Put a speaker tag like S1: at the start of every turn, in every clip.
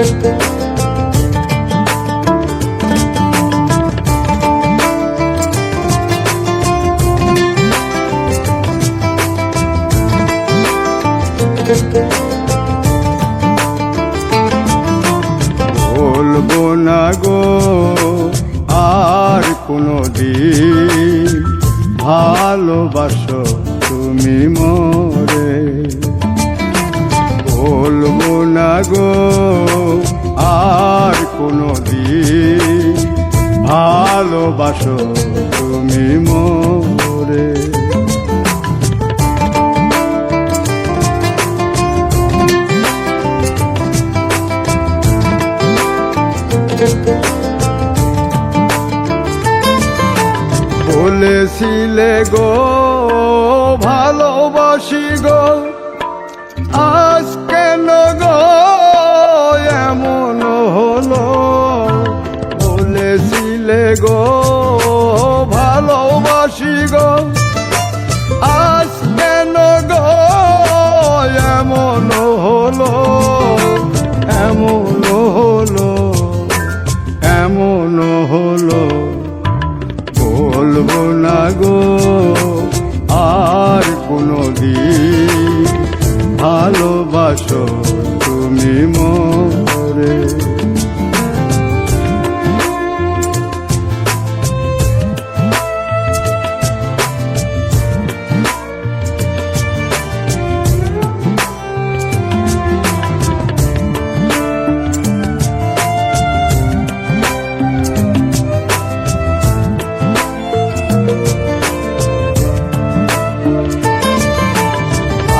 S1: বলব না গো আর কোনো দিন তুমি মরে। বলব গো ভালোবাসো তুমি মোরে। বলেছিলে গো ভালোবাসি গো আজ কেন গো এমন হলো? বলেছিলে গো ভালোবাসি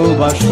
S1: ভালোবাসো।